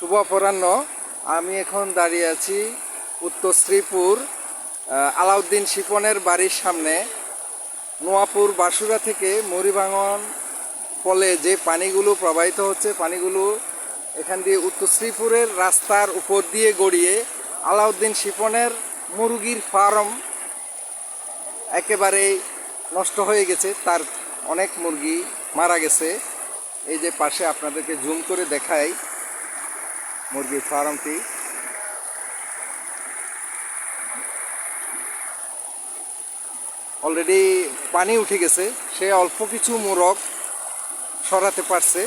শুভ অপরাহ্ন। আমি এখন দাঁড়িয়ে আছি উত্তর শ্রীপুর আলাউদ্দিন শিপনের বাড়ির সামনে। নোয়াপুর বাসুরা থেকে মরিভাঙন ফলে যে পানিগুলো প্রবাহিত হচ্ছে, পানিগুলো এখান দিয়ে উত্তর শ্রীপুরের রাস্তার উপর দিয়ে গড়িয়ে আলাউদ্দিন শিপনের মুরগির ফার্ম একেবারেই নষ্ট হয়ে গেছে। তার অনেক মুরগি মারা গেছে। এই যে পাশে আপনাদেরকে জুম করে দেখাই মুরগির ফার্মটি অলরেডি পানি উঠে গেছে, সে অল্প কিছু মোরগ সরাতে পারছে।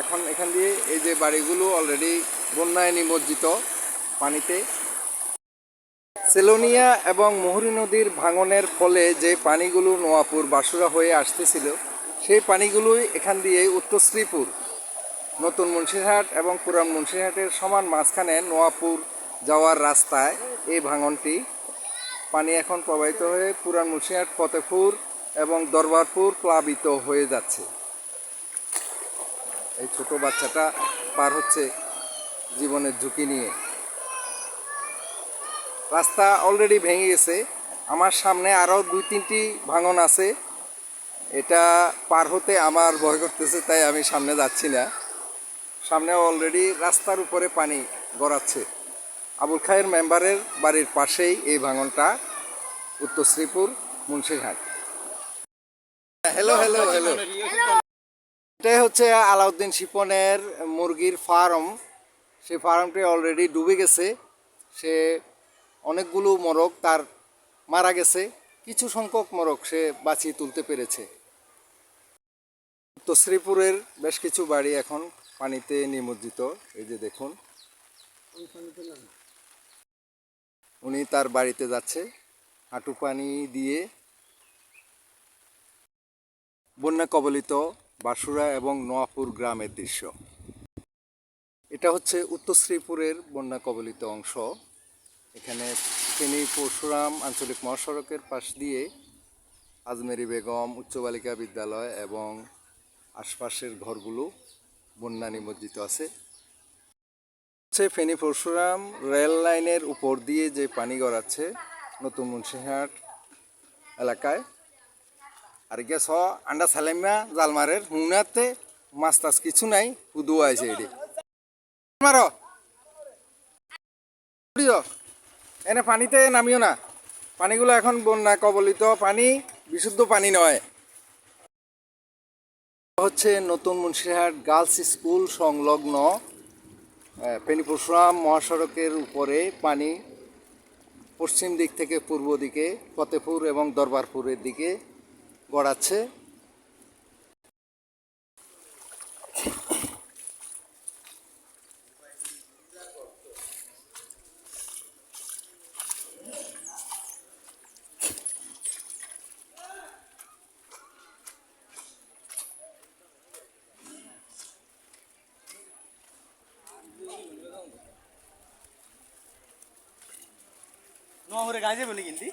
এখন এখান দিয়ে এই যে বাড়িগুলো অলরেডি বন্যায় নিমজ্জিত পানিতে। সেলোনিয়া এবং মুহুরী নদীর ভাঙনের ফলে যে পানিগুলো নোয়াপুর বাসুরা হয়ে আসতেছিল, সেই পানিগুলোই এখান দিয়ে উত্তর শ্রীপুর নতুন মুন্সিরহাট এবং পুরান মুন্সিরহাটের সমান মাঝখানে নোয়াপুর যাওয়ার রাস্তায় এই ভাঙনটি। পানি এখন প্রবাহিত হয়ে পুরান মুন্সিরহাট ফতেপুর এবং দরবারপুর প্লাবিত হয়ে যাচ্ছে। এই ছোট বাচ্চাটা পার হচ্ছে জীবনের ঝুঁকি নিয়ে। রাস্তা অলরেডি ভেঙে গেছে। আমার সামনে আরও দুই তিনটি ভাঙন আছে। এটা পার হতে আমার ভয় করতেছে, তাই আমি সামনে যাচ্ছি না। সামনে অলরেডি রাস্তার উপরে পানি গড়াচ্ছে। আবুল খায়ের মেম্বারের বাড়ির পাশেই এই ভাঙনটা, Uttar Sripur, Munshirhat. Hello hello hello এটাই হচ্ছে আলাউদ্দিন শিপনের মুরগির ফার্ম। সেই ফার্মটি অলরেডি ডুবে গেছে। সে অনেকগুলো মোরগ তার মারা গেছে। কিছু সংখ্যক মোরগ সে বাঁচিয়ে তুলতে পেরেছে। তো শ্রীপুরের বেশ কিছু বাড়ি এখন পানিতে নিমজ্জিত। এই যে দেখুন। উনি তার বাড়িতে যাচ্ছে। হাঁটু পানি দিয়ে বন্যা কবলিত বাসুরা এবং নোয়াপুর গ্রামের দৃশ্য। এটা হচ্ছে উত্তর শ্রীপুরের বন্যা কবলিত অংশ। এখানে ফেনী পরশুরাম আঞ্চলিক মহাসড়কের পাশ দিয়ে আজমেরি বেগম উচ্চ বালিকা বিদ্যালয় এবং আশপাশের ঘরগুলো বন্যা নিমজ্জিত আছে। হচ্ছে ফেনী পরশুরাম রেল লাইনের উপর দিয়ে যে পানি গড়াচ্ছে নতুন মুন্সিহাট এলাকায়। আর গেছ আন্ডা সালেমিয়া জালমারের হুনাতে মাছ টাছ কিছু নাই কুদু আছে এটি। মারো। এনে পানিতে নামিও না। পানিগুলো এখন বন্যা কবলিত পানি, বিশুদ্ধ পানি নয়। হচ্ছে নতুন মুন্সিরহাট গার্লস স্কুল সংলগ্ন ফেনী মহাসড়কের উপরে পানি পশ্চিম দিক থেকে পূর্ব দিকে, ফতেপুর এবং দরবারপুরের দিকে গড়াচ্ছে। নোয়াপুরে গাঁজে বলি কিন্তু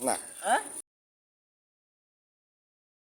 না হ্যাঁ